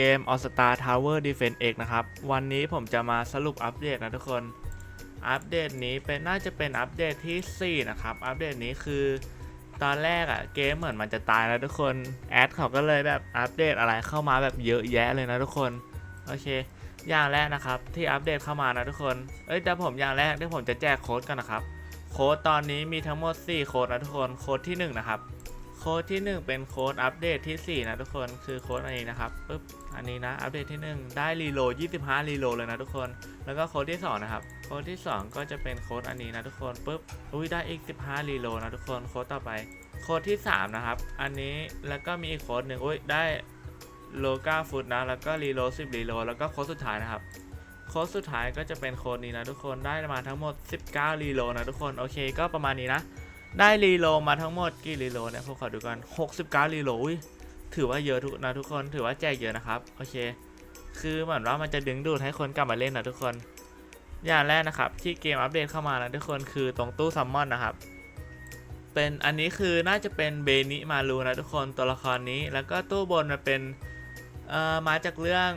เกม All Star Tower Defense X นะครับ วันนี้ผมจะมาสรุปอัปเดตนะทุกคน อัปเดตนี้เป็นน่าจะเป็นอัปเดตที่ 4 นะครับ อัปเดตนี้คือ ตอนแรกอะเกมเหมือนมันจะตายแล้วทุกคน แอดเขาก็เลยแบบอัปเดตอะไรเข้ามาแบบเยอะแยะเลยนะทุกคน โอเค อย่างแรกนะครับที่อัปเดตเข้ามานะทุกคน เอ้ยแต่ผมอย่างแรกที่ผมจะแจกโค้ดกันนะครับ โค้ดตอนนี้มีทั้งหมด 4 โค้ดนะทุกคน โค้ดที่ 1 นะครับ ค้ดที่ 1 เป็นโค้ดอัปเดตที่ 4 นะทุกคนคือโค้ดอันนี้นะครับปึ๊บอันนี้นะอัปเดตที่ 1 ได้รีโหลด25รีโหลดเลยนะทุกคน แล้วก็โค้ดที่ 2 นะครับโค้ดที่ 2 ก็จะเป็นโค้ดอันนี้นะทุกคนปึ๊บอุ้ยได้อีก 15รีโหลดนะทุกคนโค้ดต่อไปโค้ดที่ 3 นะครับ อันนี้แล้วก็มีอีกโค้ดหนึ่งอุ้ยได้โลก้าฟุตนะแล้วก็รีโหลด10รีโหลดแล้วก็โค้ดสุดท้ายนะครับโค้ดสุดท้ายก็จะเป็นโค้ดนี้นะทุกคนได้มาทั้งหมด 19รีโหลดนะทุกคนโอเค ก็ประมาณนี้นะ ได้รีโลมาทั้งหมดกี่รีโลเนี่ยผมขอดูกัน69รีโลอุ้ยถือว่าเยอะทุกนะทุกคนถือว่าแจกเยอะนะครับโอเค คือเหมือนว่ามันจะดึงดูดให้คนกลับมาเล่นนะทุกคน อย่างแรกนะครับที่เกมอัปเดตเข้ามานะทุกคนคือตรงตู้ซัมมอนนะครับเป็นอันนี้คือน่าจะเป็นเบนิมารูนะทุกคนตัวละครนี้ แล้วก็ตู้บนมันเป็นเอ่อมาจากเรื่อง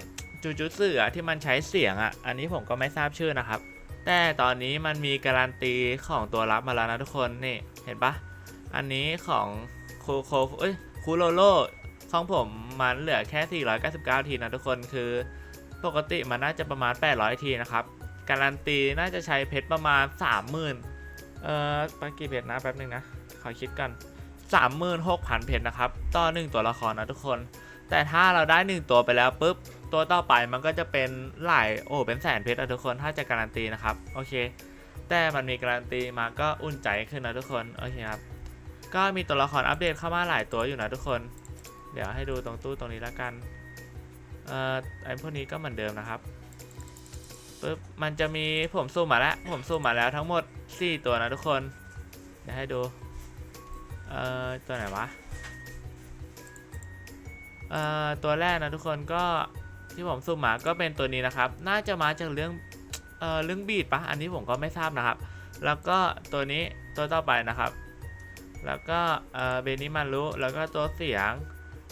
จูจูสึอะที่มันใช้เสียงอะอันนี้ผมก็ไม่ทราบชื่อนะครับ แต่ตอนนี้มันมีการันตีของตัวรับมาแล้วนะทุกคนนี่เห็นปะอันนี้ของโคโคเอ้ยคูโรโลของผมมันเหลือแค่ 499 ทีนะทุกคนคือ ปกติมันน่าจะประมาณ 800 ทีนะครับ การันตีน่าจะใช้เพชรประมาณ 30,000 เอ่อปกี่เพชรนะแป๊บนึงนะ ขอคิดกัน 36,000 เพชรนะครับ ต่อ 1 ตัวละครนะทุกคน แต่ถ้าเราได้ 1 ตัวไปแล้วปุ๊บ ตัวต่อไปมันก็จะเป็นหลายโอ้เป็นแสนเพชรนะทุกคนถ้าจะการันตีนะครับโอเค แต่มันมีการันตีมาก็อุ่นใจขึ้นนะทุกคนโอเคครับก็มีตัวละครอัปเดตเข้ามาหลายตัวอยู่นะทุกคน เดี๋ยวให้ดูตรงตู้ตรงนี้แล้วกันเอ่อไอพวกนี้ก็เหมือนเดิมนะครับปุ๊บมันจะมีผมซูมมาแล้วผมซูมมาแล้วทั้งหมด 4 ตัวนะทุกคน เดี๋ยวให้ดูเอ่อตัวไหนวะเอ่อตัวแรกนะทุกคนก็ ที่ผมซูมมาก็เป็นตัวนี้นะครับ น่าจะมาจากเรื่องเอ่อเรื่องบีดปะอันนี้ผมก็ไม่ทราบนะครับ แล้วก็ตัวนี้ตัวต่อไปนะครับ แล้วก็เอ่อเบนิมารุแล้วก็ตัวเสียง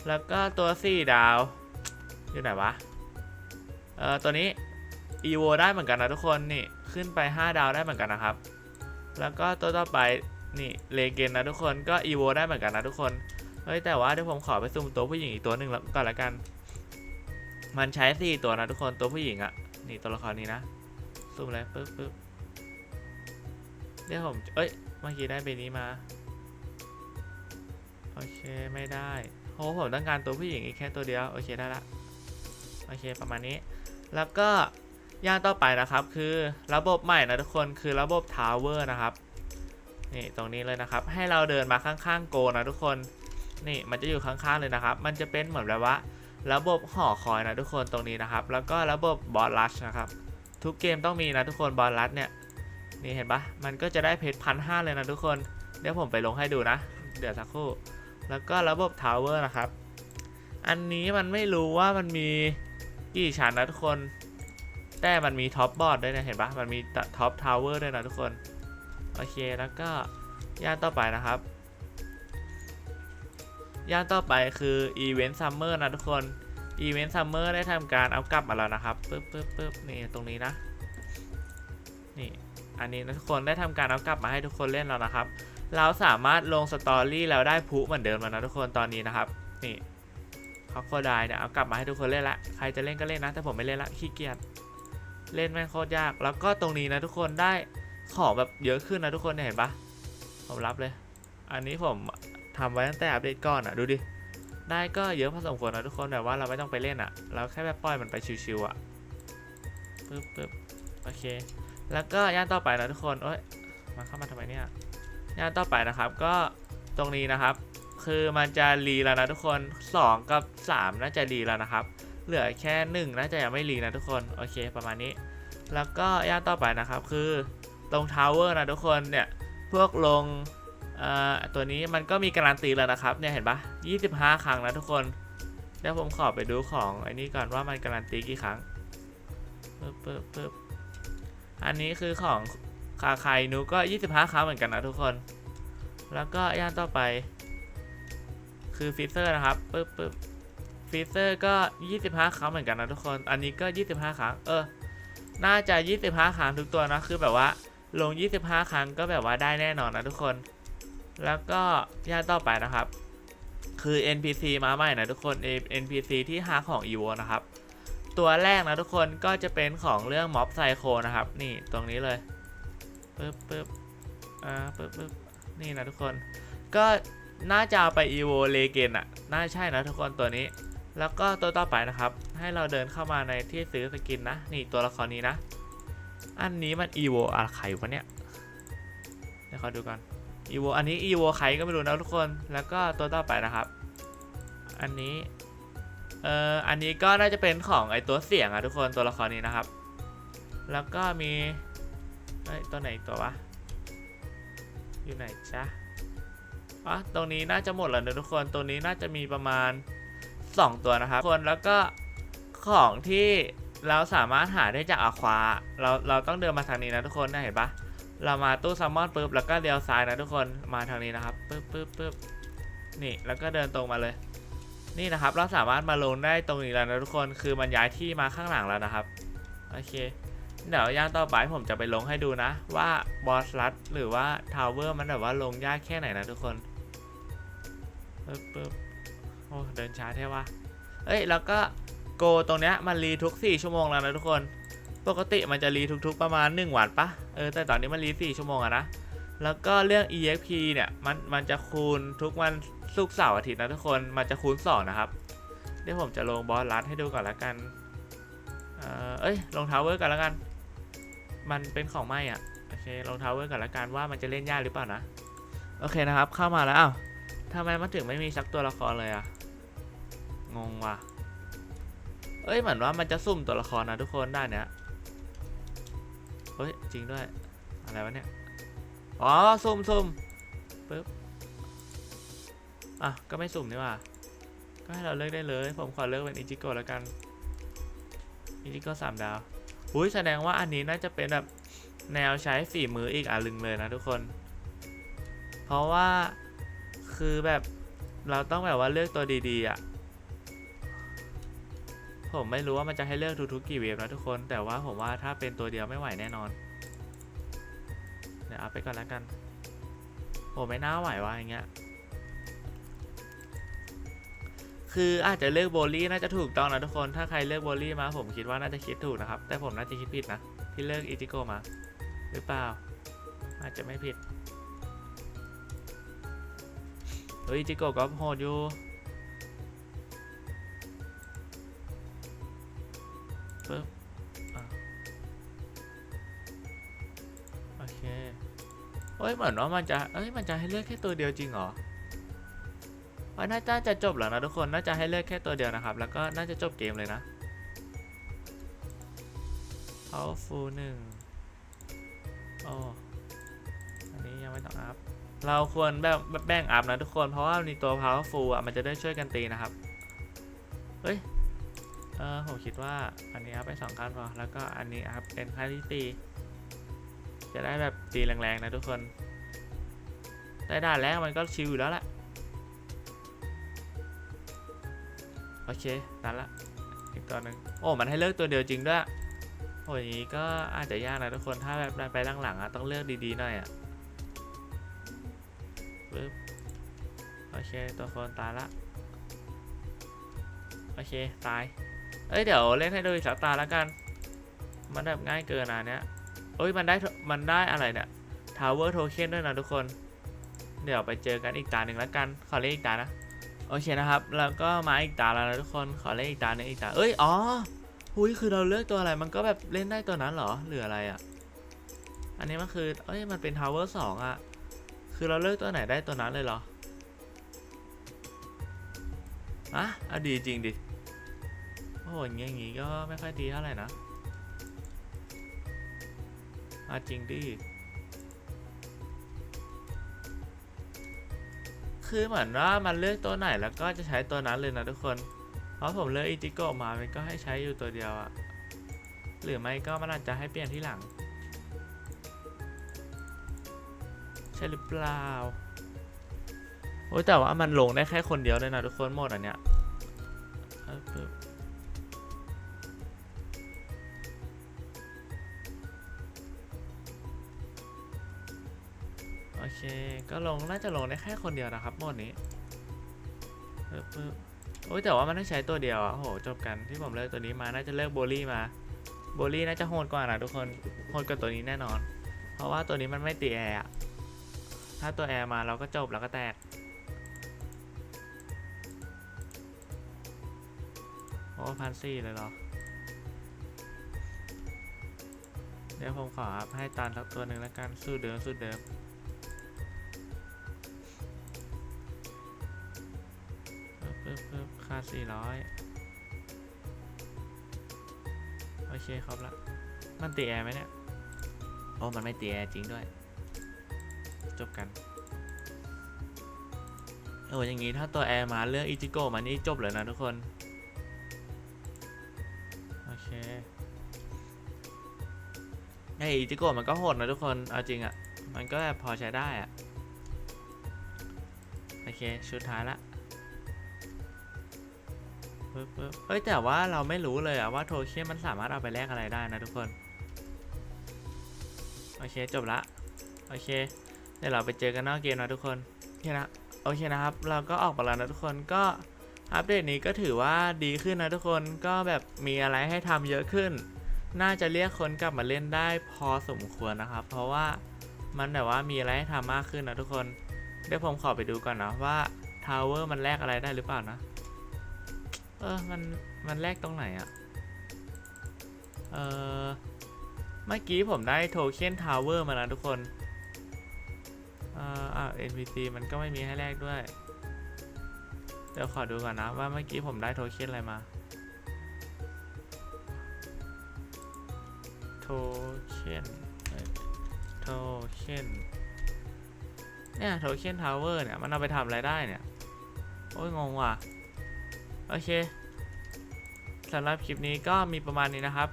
แล้วก็ตัวสี่ดาวอยู่ไหนวะเอ่อตัวนี้อีโวได้เหมือนกันนะทุกคนนี่ขึ้นไป 5 ดาวได้เหมือนกันนะครับ แล้วก็ตัวต่อไปนี่เลเกนนะทุกคนก็อีโวได้เหมือนกันนะทุกคนเฮ้ยแต่ว่าเดี๋ยวผมขอไปซูมตัวผู้หญิงอีกตัวหนึ่งแล้วก่อนละกัน มันใช้4ตัวนะทุกคนตัวผู้หญิงอะ่ะนี่ตัวละครนี้นะซูมเลยปึ๊บปึ๊บเดี๋ยวผมเอ้ยเมื่อกี้ได้เบนี้มาโอเคไม่ได้โอ้ผมต้องการตัวผู้หญิงอีกแค่ตัวเดียวโอเคได้ละโอเคประมาณนี้ แล้วก็ย่างต่อไปนะครับ คือระบบใหม่นะทุกคนคือระบบทาวเวอร์นะครับนี่ตรงนี้เลยนะครับ ให้เราเดินมาข้างๆโกนะทุกคน นี่มันจะอยู่ข้างๆเลยนะครับ มันจะเป็นเหมือนแบบว่า ระบบห่อคอยนะทุกคนตรงนี้นะครับ แล้วก็ระบบบอลลัชนะครับ ทุกเกมต้องมีนะทุกคนบอลลัชเนี่ยนี่เห็นปะมันก็จะได้เพชรพันห้าเลยนะทุกคน เดี๋ยวผมไปลงให้ดูนะ เดี๋ยวสักครู่ แล้วก็ระบบทาวเวอร์นะครับ อันนี้มันไม่รู้ว่ามันมีกี่ชั้นนะทุกคน แต่มันมีท็อปบอร์ดด้วยนะเห็นปะมันมีท็อปทาวเวอร์ด้วยนะทุกคน โอเค แล้วก็ย่านต่อไปนะครับ ย่านต่อไปคืออีเวนต์ซัมเมอร์นะทุกคนอีเวนต์ซัมเมอร์ได้ทำการเอากลับมาแล้วนะครับปึ๊บปึ๊บปึ๊บนี่ตรงนี้นะนี่อันนี้นะทุกคนได้ทำการเอากลับมาให้ทุกคนเล่นแล้วนะครับ เราสามารถลงสตอรี่แล้วได้พลุเหมือนเดิมแล้วนะทุกคนตอนนี้นะครับ นี่คอโคไดเนี่ยเอากลับมาให้ทุกคนเล่นละใครจะเล่นก็เล่นนะแต่ผมไม่เล่นละขี้เกียจเล่นแม่งโคตรยาก แล้วก็ตรงนี้นะทุกคนได้ของแบบเยอะขึ้นนะทุกคนเห็นปะผมรับเลย อันนี้ผม ทำไว้ตั้งแต่อัปเดตก่อนอะดูดิ ได้ก็เยอะพอสมควรนะทุกคนแบบว่าเราไม่ต้องไปเล่นอะ เราแค่แบบปล่อยมันไปชิวๆอะปึ๊บปึ๊บโอเค แล้วก็ย่านต่อไปนะทุกคนเอ้ยมาเข้ามาทำไมเนี่ยย่านต่อไปนะครับ ก็ตรงนี้นะครับ คือมันจะรีแล้วนะทุกคน 2 กับ 3 น่าจะรีแล้วนะครับ เหลือแค่ 1 น่าจะยังไม่รีนะทุกคน โอเคประมาณนี้ แล้วก็ย่านต่อไปนะครับ คือตรงทาวเวอร์นะทุกคนเนี่ยพวกลง ตัวนี้มันก็มีการันตีแล้วนะครับ เนี่ยเห็นปะ25 ครั้งนะทุกคน เดี๋ยวผมขอไปดูของไอ้นี่ก่อนว่ามันการันตีกี่ครั้งปึ๊บปึ๊บปึ๊บอันนี้คือของคาไคนูก็ 25 ครั้งเหมือนกันนะทุกคน แล้วก็ย่านต่อไป คือฟิเซอร์นะครับปึ๊บปึ๊บฟฟีเซอร์ก็ 25 ครั้งเหมือนกันนะทุกคน อันนี้ก็ 25 ครั้ง เออ น่าจะ 25 ครั้งทุกตัวนะ คือแบบว่า ลง 25 ครั้งก็แบบว่าได้แน่นอนนะทุกคน แล้วก็ย่านต่อไปนะครับ คือ NPC มาใหม่นะทุกคน NPC ที่หาของ EVO นะครับ ตัวแรกนะทุกคนก็จะเป็นของเรื่องม็อบไซโคนะครับ นี่ตรงนี้เลยปึ๊บปึ๊บอ่าปึ๊บปึ๊บนี่นะทุกคน ก็น่าจะเอาไป EVO เลเกนอะน่าใช่นะทุกคนตัวนี้ แล้วก็ตัวต่อไปนะครับ ให้เราเดินเข้ามาในที่ซื้อสกินนะ นี่ตัวละครนี้นะ อันนี้มัน EVO อะไรวะเนี่ยเดี๋ยวขอดูก่อน EVO อันนี้ EVO ใครก็ไม่รู้นะทุกคนแล้วก็ตัวต่อไปนะครับ อันนี้เอ่ออันนี้ก็น่าจะเป็นของไอตัวเสียงอะทุกคนตัวละครนี้นะครับ แล้วก็มีเอ้ยตัวไหนตัววะอยู่ไหนจ๊ะอ๋อตรงนี้น่าจะหมดแล้วนะทุกคนตัวนี้น่าจะมีประมาณ 2 ตัวนะครับทุกคนแล้วก็ของที่เราสามารถหาได้จากอาควาเราเราต้องเดินมาทางนี้นะทุกคนนะเห็นปะ เรามาตู้ซัมมอนปุ๊บแล้วก็เลี้ยวซ้ายนะทุกคนมาทางนี้นะครับปึ๊บปึ๊บปึ๊บนี่แล้วก็เดินตรงมาเลย นี่นะครับ เราสามารถมาลงได้ตรงนี้แล้วนะทุกคนคือมันย้ายที่มาข้างหลังแล้วนะครับโอเคเดี๋ยวย่างต่อไปผมจะไปลงให้ดูนะ ว่าบอสลัดหรือว่าทาวเวอร์มันแบบว่าลงยากแค่ไหนนะทุกคนปึ๊บปึ๊บโอ้เดินช้าแท้วะเอ้ยแล้วก็โกตรงเนี้ยมันรีทุก 4 ชั่วโมงแล้วนะทุกคน ปกติมันจะรีทุกๆประมาณ 1 วันปะเออแต่ตอนนี้มันรี4ชั่วโมงอะนะ แล้วก็เรื่อง EXP เนี่ยมันมันจะคูณทุกวันศุกร์เสาร์อาทิตย์นะทุกคนมันจะคูณ 2 นะครับ เดี๋ยวผมจะลงบอสลัดให้ดูก่อนละกัน เออเอ้ยลงทาวเวอร์ก่อนละกัน มันเป็นของไหมอะโอเคลงทาวเวอร์ก่อนละกันว่ามันจะเล่นยากหรือเปล่านะโอเคนะครับเข้ามาแล้วอ้าวทำไมมันถึงไม่มีสักตัวละครเลยอะงงว่ะเอ้ยเหมือนว่ามันจะซุ่มตัวละครนะทุกคนได้านเนี้ย เฮ้ย จริงด้วย อะไรวะเนี่ย อ๋อ สุ่มสุ่มปึ๊บ อะ ก็ไม่สุ่มนี่ว่า ก็ให้เราเลือกได้เลย ผมขอเลือกเป็นอิจิโกะแล้วกันอิจิโกะสามดาวอุ้ยแสดงว่าอันนี้น่าจะเป็นแบบแนวใช้ฝีมืออีกอันลึงเลยนะทุกคน เพราะว่าคือแบบเราต้องแบบว่าเลือกตัวดีๆอะ ผมไม่รู้ว่ามันจะให้เลือกทุกๆกี่เวฟนะทุกคน แต่ว่าผมว่าถ้าเป็นตัวเดียวไม่ไหวแน่นอน เดี๋ยวเอาไปก่อนแล้วกันโอ้ไม่น่าไหววะอย่างเงี้ย คืออาจจะเลือกโบลี่น่าจะถูกต้องนะทุกคน ถ้าใครเลือกโบลี่มา ผมคิดว่าน่าจะคิดถูกนะครับ แต่ผมน่าจะคิดผิดนะ ที่เลือกอิจิโกมา หรือเปล่า อาจจะไม่ผิดเฮ้ยอิจิโกะก็โหดอยู่ ปึ๊บอโอเคเอ้ยเหมือนว่ามันจะเอ้ยมันจะให้เลือกแค่ตัวเดียวจริงเหรอว่าน่าจะจะจบแล้วนะทุกคน น่าจะให้เลือกแค่ตัวเดียวนะครับ แล้วก็น่าจะจบเกมเลยนะ powerful หนึ่งโอ้อันนี้ยังไม่ต้องอัพ เราควรแบบแบบแบ่งอัพนะทุกคน เพราะว่ามีตัว powerful อะ มันจะได้ช่วยกันตีนะครับ เออผมคิดว่าอันนี้อัพไปสองขั้นพอแล้วก็อันนี้อัพเป็นขั้นที่สี่จะได้แบบตีแรงๆนะทุกคนแต่ด่านแรกมันก็ชิลอยู่แล้วแหละโอเคนั่นละอีกตัวหนึ่งโอ้มันให้เลือกตัวเดียวจริงด้วยโอ้ยงนี้ก็อาจจะยากนะทุกคนถ้าแบบไปหลังๆอะต้องเลือกดีๆหน่อยอะปึ๊บโอเคตัวคนตายละโอเคตาย เอ้ยเดี๋ยวเล่นให้ดูอีกสักตาแล้วกัน มันแบบง่ายเกินอะเนี้ยเอ้ยมันได้มันได้อะไรเนี่ย Tower Token ด้วยนะทุกคน เดี๋ยวไปเจอกันอีกตาหนึ่งแล้วกัน ขอเล่นอีกตานะ โอเคนะครับ แล้วก็มาอีกตาแล้วนะทุกคน ขอเล่นอีกตาหนึ่งอีกตา เอ้ย อ๋อหุยคือเราเลือกตัวอะไร มันก็แบบเล่นได้ตัวนั้นเหรอ หรืออะไรอะ อันนี้มันคือ เอ้ย มันเป็น Tower 2อะ คือเราเลือกตัวไหนได้ตัวนั้นเลยเหรออะอะดีจริงดิ โอ้โหอย่างงี้อย่างงี้ก็ไม่ค่อยดีเท่าไหร่นะอะจริงดิ คือเหมือนว่ามันเลือกตัวไหนแล้วก็จะใช้ตัวนั้นเลยนะทุกคน เพราะผมเลือกอิจิโกะมามันก็ให้ใช้อยู่ตัวเดียวอะหรือไม่ก็มันอาจจะให้เปลี่ยนที่หลัง ใช่หรือเปล่า โอ้ยแต่ว่ามันลงได้แค่คนเดียวเลยนะทุกคนหมดอันเนี้ย เค ก็ลงน่าจะลงได้แค่คนเดียวนะครับโหมดนี้โอ้ยแต่ว่ามันต้องใช้ตัวเดียวอะโหจบกันที่ผมเลือกตัวนี้มาน่าจะเลือกโบลี่มาโบลี่น่าจะโหดกว่านะทุกคนโหดกว่าตัวนี้แน่นอน เพราะว่าตัวนี้มันไม่ตีแอร์อะถ้าตัวแอร์มาเราก็จบแล้วก็แตกโอ้พันสี่เลยเหรอเดี๋ยวผมขอให้ตันสักตัวหนึ่งแล้วกันสู้เดิมสู้เดิม สี่ร้อยโอเคครบละมันตีแอร์ไหมเนี่ย โอ้ มันไม่ตีแอร์จริงด้วย จบกัน โอ้อย่างงี้ถ้าตัวแอร์มาเลือกอิจิโกะมานี่จบเลยนะทุกคน โอเคไออิจิโกะมันก็โหดนะทุกคน เอาจริงอะ่ะ มันก็แบบพอใช้ได้อะ่ะ โอเค ชุดท้ายละ ปึ๊บปึ๊บเอ้ยแต่ว่าเราไม่รู้เลยอะว่าโทเค็นมันสามารถเอาไปแลกอะไรได้นะทุกคน โอเคจบละ โอเค เดี๋ยวเราไปเจอกันนอกเกมนะทุกคนโอเคนะ โอเคนะครับ เราก็ออกมาแล้วนะทุกคน ก็อัปเดตนี้ก็ถือว่าดีขึ้นนะทุกคน ก็แบบมีอะไรให้ทำเยอะขึ้น น่าจะเรียกคนกลับมาเล่นได้พอสมควรนะครับ เพราะว่ามันแบบว่ามีอะไรให้ทำมากขึ้นนะทุกคน เดี๋ยวผมขอไปดูก่อนนะว่าทาวเวอร์มันแลกอะไรได้หรือเปล่านะ เออ มัน มันแลกตรงไหนอะเออเมื่อกี้ผมได้โทเค็นทาวเวอร์มาแล้วทุกคน เอ่ออ่า NPC มันก็ไม่มีให้แลกด้วย เดี๋ยวขอดูก่อนนะ ว่าเมื่อกี้ผมได้โทเค็นอะไรมา โทเค็นโทเค็นเนี่ยโทเค็นทาวเวอร์เนี่ย มันเอาไปทำอะไรได้เนี่ย โอ้ยงงว่ะ โอเคสำหรับคลิปนี้ก็มีประมาณนี้นะครับ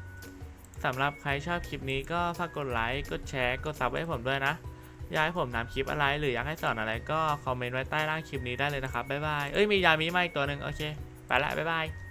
สำหรับใครชอบคลิปนี้ก็ฝากกดไลค์ กดแชร์ กดซับให้ผมด้วยนะ อยากให้ผมทำคลิปอะไรหรืออยากให้สอนอะไรก็คอมเมนต์ไว้ใต้ล่างคลิปนี้ได้เลยนะครับ บ๊ายบาย เอ้ยมียามีมาอีกตัวหนึ่งโอเค ไปละ บ๊ายบาย